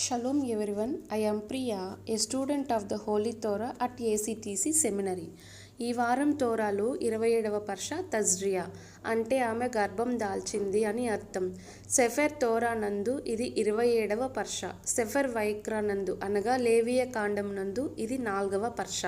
Shalom everyone, I am Priya, a student of the Holy Torah at ACTC Seminary. ఈ వారం తోరాలు ఇరవై ఏడవ పర్ష తజ్రియా అంటే ఆమె గర్భం దాల్చింది అని అర్థం. సెఫెర్ తోరా నందు ఇది ఇరవై ఏడవ పర్ష. సెఫెర్ వైక్రా నందు అనగా లేవియ కాండం నందు ఇది నాల్గవ పర్ష.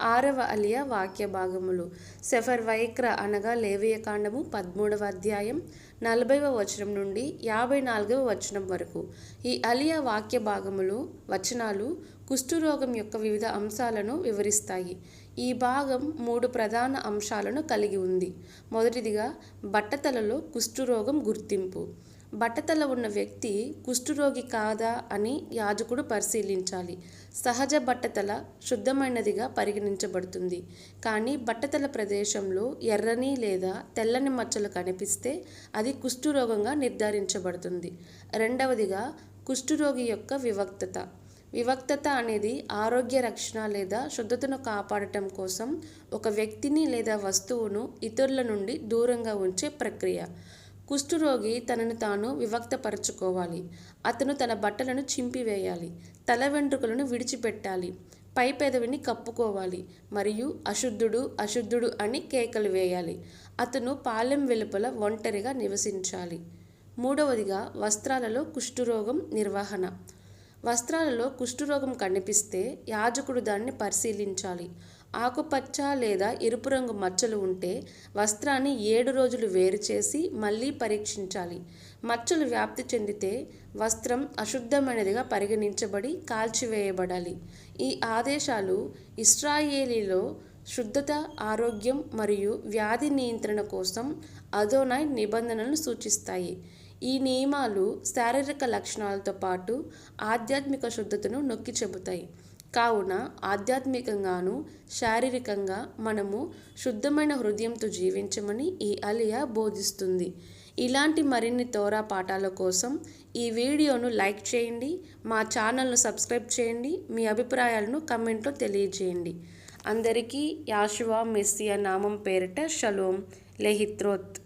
ఆరవ అలియా వాక్య భాగములు సెఫర్ వైక్ర అనగా లేవియకాండము పదమూడవ అధ్యాయం నలభైవ వచనం నుండి యాభై నాలుగవ వచనం వరకు. ఈ అలియా వాక్య భాగములు వచనాలు కుష్ఠురోగం యొక్క వివిధ అంశాలను వివరిస్తాయి. ఈ భాగం మూడు ప్రధాన అంశాలను కలిగి ఉంది. మొదటిదిగా బట్టతలలో కుష్ఠురోగం గుర్తింపు. బట్టతల ఉన్న వ్యక్తి కుష్ఠురోగి కాదా అని యాజకుడు పరిశీలించాలి. సహజ బట్టతల శుద్ధమైనదిగా పరిగణించబడుతుంది. కానీ బట్టతల ప్రదేశంలో ఎర్రని లేదా తెల్లని మచ్చలు కనిపిస్తే అది కుష్ఠురోగంగా నిర్ధారించబడుతుంది. రెండవదిగా కుష్ఠురోగి యొక్క వివక్తత. వివక్తత అనేది ఆరోగ్య రక్షణ లేదా శుద్ధతను కాపాడటం కోసం ఒక వ్యక్తిని లేదా వస్తువును ఇతరుల నుండి దూరంగా ఉంచే ప్రక్రియ. కుష్ఠురోగి తనను తాను వివక్తపరచుకోవాలి. అతను తన బట్టలను చింపివేయాలి. తల వెంట్రుకలను విడిచిపెట్టాలి. పై పెదవిని కప్పుకోవాలి. మరియు అశుద్ధుడు అశుద్ధుడు అని కేకలు వేయాలి. అతను పాలెం వెలుపల ఒంటరిగా నివసించాలి. మూడవదిగా వస్త్రాలలో కుష్ఠురోగం నిర్వహణ. వస్త్రాలలో కుష్ఠురోగం కనిపిస్తే యాజకుడు దాన్ని పరిశీలించాలి. ఆకుపచ్చ లేదా ఎరుపు రంగు మచ్చలు ఉంటే వస్త్రాన్ని ఏడు రోజులు వేరు చేసి మళ్ళీ పరీక్షించాలి. మచ్చలు వ్యాప్తి చెందితే వస్త్రం అశుద్ధమైనదిగా పరిగణించబడి కాల్చివేయబడాలి. ఈ ఆదేశాలు ఇస్రాయేలీలో శుద్ధత ఆరోగ్యం మరియు వ్యాధి నియంత్రణ కోసం అదోనై నిబంధనలను సూచిస్తాయి. ఈ నియమాలు శారీరక లక్షణాలతో పాటు ఆధ్యాత్మిక శుద్ధతను నొక్కి చెబుతాయి. కావున ఆధ్యాత్మికంగాను శారీరకంగా మనము శుద్ధమైన హృదయంతో జీవించమని ఈ అలియా బోధిస్తుంది. ఇలాంటి మరిన్ని తోరా పాఠాల కోసం ఈ వీడియోను లైక్ చేయండి మా ఛానల్ను సబ్స్క్రైబ్ చేయండి మీ అభిప్రాయాలను కమెంట్లో తెలియజేయండి. అందరికీ యాశువా మెస్సియా నామం పేరిట షలోం. లెహిత్రోత్.